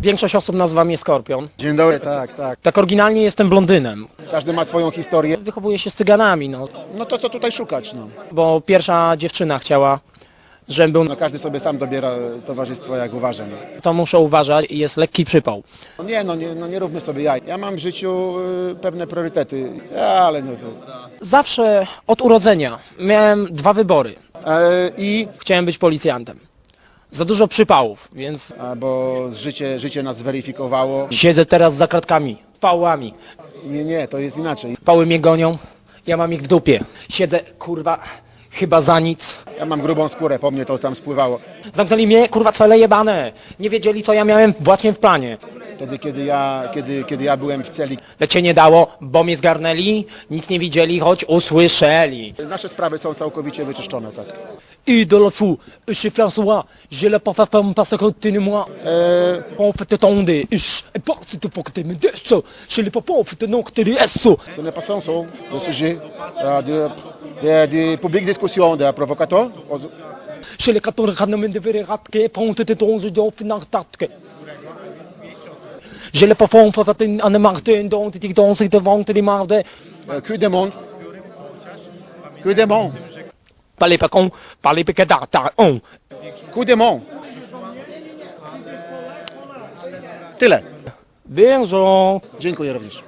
Większość osób nazywa mnie Skorpion. Dzień dobry, tak, tak. Tak oryginalnie jestem blondynem. Każdy ma swoją historię. Wychowuję się z cyganami, no. No to co tutaj szukać, no. Bo pierwsza dziewczyna chciała, żebym był, no każdy sobie sam dobiera towarzystwo jak uważa. No. to muszę uważać i jest lekki przypał. No nie, no nie, no nie róbmy sobie jaj. Ja mam w życiu y, pewne priorytety, ale no to... Zawsze od urodzenia miałem dwa wybory. E, I... Chciałem być policjantem. Za dużo przypałów, więc A, bo życie, życie nas zweryfikowało. siedzę teraz za kratkami, pałami. Nie, nie, to jest inaczej. Pały mnie gonią, ja mam ich w dupie. Siedzę, kurwa, chyba za nic. Ja mam grubą skórę, po mnie to tam spływało. Zamknęli mnie, kurwa, cele jebane. Nie wiedzieli, co ja miałem właśnie w planie. Wtedy, kiedy ja, kiedy, kiedy ja byłem w celi. Lecz się nie dało, bo mnie zgarnęli, nic nie widzieli, choć usłyszeli. Nasze sprawy są całkowicie wyczyszczone, tak. I de la fou, je François, je le pas pas parce que tu es moi. E, On fait te tonder, je et pas si tu faut que tu me dises ça. Je le pas pas, on fait non que tu es ce n'est pas ça, euh, de, de, de publique discussion, de provocateur. Je le 14 kan men de vere ratke, ponte te tonze jo finar tatke. j'ai le plafond fait en martin, donc die dansen devant les mardes. Que demande Que demande Parlez pas con, parlez pas cadar, on. Que demande Tyle. Bien, Jean. Dziękuję również.